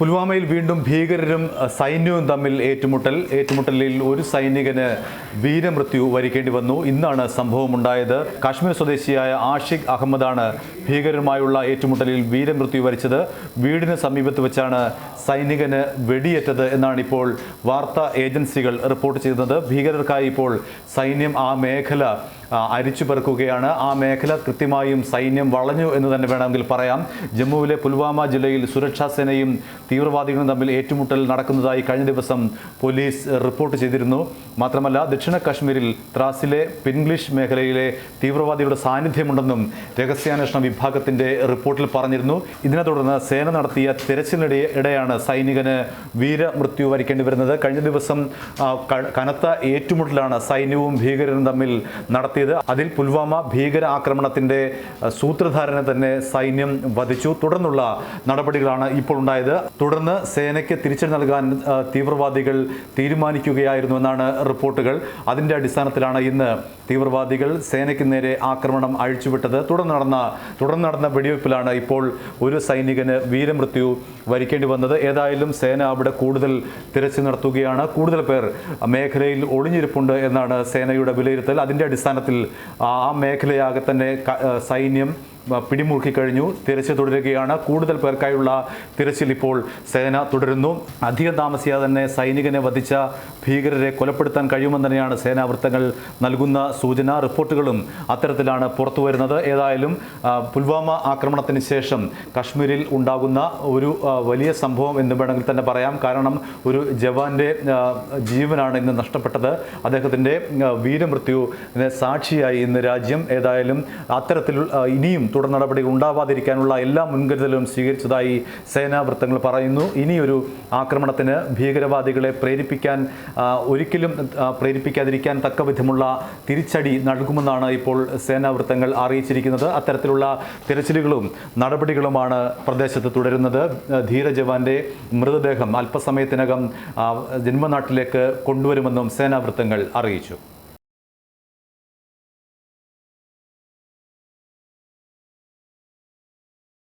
പുൽവാമയിൽ വീണ്ടും ഭീകരരും സൈന്യവും തമ്മിൽ ഏറ്റുമുട്ടൽ. ഏറ്റുമുട്ടലിൽ ഒരു സൈനികന് വീരമൃത്യു വരിക്കേണ്ടി വന്നു. ഇന്നാണ് സംഭവമുണ്ടായത്. കാശ്മീർ സ്വദേശിയായ ആഷിഖ് അഹമ്മദാണ് ഭീകരരുമായുള്ള ഏറ്റുമുട്ടലിൽ വീരമൃത്യു വരിച്ചത് വീടിന് സമീപത്ത് വെച്ചാണ് സൈനികന് വെടിയേറ്റത് എന്നാണ് ഇപ്പോൾ വാർത്താ ഏജൻസികൾ റിപ്പോർട്ട് ചെയ്യുന്നത് ഭീകരർക്കായി ഇപ്പോൾ സൈന്യം ആ മേഖല അരിച്ചു പെറുക്കുകയാണ്. ആ മേഖല കൃത്യമായും സൈന്യം വളഞ്ഞു എന്ന് തന്നെ വേണമെങ്കിൽ പറയാം. ജമ്മുവിലെ പുൽവാമ ജില്ലയിൽ സുരക്ഷാ സേനയും തീവ്രവാദികളും തമ്മിൽ ഏറ്റുമുട്ടൽ നടക്കുന്നതായി കഴിഞ്ഞ ദിവസം പോലീസ് റിപ്പോർട്ട് ചെയ്തിരുന്നു. മാത്രമല്ല ദക്ഷിണ കാശ്മീരിൽ ത്രാസിലെ പിൻഗ്ലിഷ് മേഖലയിലെ തീവ്രവാദികളുടെ സാന്നിധ്യമുണ്ടെന്നും രഹസ്യാന്വേഷണ വിഭാഗത്തിന്റെ റിപ്പോർട്ടിൽ പറഞ്ഞിരുന്നു. ഇതിനെ തുടർന്ന് സേന നടത്തിയ തെരച്ചിലിനിടെ ഇടെയാണ് സൈനികന് വീരമൃത്യു വരിക്കേണ്ടി വരുന്നത്. കഴിഞ്ഞ ദിവസം കനത്ത ഏറ്റുമുട്ടലാണ് സൈന്യവും ഭീകരരും തമ്മിൽ നടത്തിയത്. അതിൽ പുൽവാമ ഭീകര ആക്രമണത്തിന്റെ സൂത്രധാരനെ തന്നെ സൈന്യം വധിച്ചു. തുടർന്നുള്ള നടപടികളാണ് ഇപ്പോൾ ഉണ്ടായത്. തുടർന്ന് സേനയ്ക്ക് തിരിച്ചടി നൽകാൻ തീവ്രവാദികൾ തീരുമാനിക്കുകയായിരുന്നു എന്നാണ് റിപ്പോർട്ടുകൾ. അതിന്റെ അടിസ്ഥാനത്തിലാണ് ഇന്ന് തീവ്രവാദികൾ സേനയ്ക്ക് നേരെ ആക്രമണം അഴിച്ചുവിട്ടത്. തുടർന്ന് നടന്ന തുടർന്ന് നടന്ന വെടിവയ്പ്പിലാണ് ഇപ്പോൾ ഒരു സൈനികന് വീരമൃത്യു വരിക്കേണ്ടി വന്നത്. ഏതായാലും സേന അവിടെ കൂടുതൽ തിരച്ചിൽ നടത്തുകയാണ്. കൂടുതൽ പേർ മേഖലയിൽ ഒളിഞ്ഞിരിപ്പുണ്ട് എന്നാണ് സേനയുടെ വിലയിരുത്തൽ. അതിന്റെ അടിസ്ഥാനത്തിൽ ആ മേഖലയാകെ തന്നെ സൈന്യം ആ, പിടിമുറുക്കി കഴിഞ്ഞു. തിരച്ചിൽ തുടരുകയാണ്. കൂടുതൽ പേർക്കായുള്ള തിരച്ചിൽ ഇപ്പോൾ സേന തുടരുന്നു. അധികം താമസിയാതെ തന്നെ സൈനികനെ വധിച്ച ഭീകരരെ കൊലപ്പെടുത്താൻ കഴിയുമെന്ന് തന്നെയാണ് സേനാ വൃത്തങ്ങൾ നൽകുന്ന സൂചന. റിപ്പോർട്ടുകളും അത്തരത്തിലാണ് പുറത്തു വരുന്നത്. ഏതായാലും പുൽവാമ ആക്രമണത്തിന് ശേഷം കശ്മീരിൽ ഉണ്ടാകുന്ന ഒരു വലിയ സംഭവം എന്ന് വേണമെങ്കിൽ തന്നെ പറയാം. കാരണം ഒരു ജവാന്റെ ജീവനാണ് ഇന്ന് നഷ്ടപ്പെട്ടത്. അദ്ദേഹത്തിന്റെ വീരമൃത്യു സാക്ഷിയായി ഇന്ന് രാജ്യം. ഏതായാലും അത്തരത്തിൽ ഇനിയും തുടർ നടപടികൾ ഉണ്ടാവാതിരിക്കാനുള്ള എല്ലാ മുൻകരുതലും സ്വീകരിച്ചതായി സേനാ വൃത്തങ്ങൾ പറയുന്നു. ഇനിയൊരു ആക്രമണത്തിന് ഭീകരവാദികളെ പ്രേരിപ്പിക്കാൻ ഒരിക്കലും പ്രേരിപ്പിക്കാതിരിക്കാൻ തക്ക വിധമുള്ള തിരിച്ചടി നൽകുമെന്നാണ് ഇപ്പോൾ സേനാ വൃത്തങ്ങൾ അറിയിച്ചിരിക്കുന്നത്. അത്തരത്തിലുള്ള തിരച്ചിലുകളും നടപടികളുമാണ് പ്രദേശത്ത് തുടരുന്നത്. ധീരജവാന്റെ മൃതദേഹം അല്പസമയത്തിനകം ജന്മനാട്ടിലേക്ക് കൊണ്ടുവരുമെന്നും സേനാ വൃത്തങ്ങൾ അറിയിച്ചു.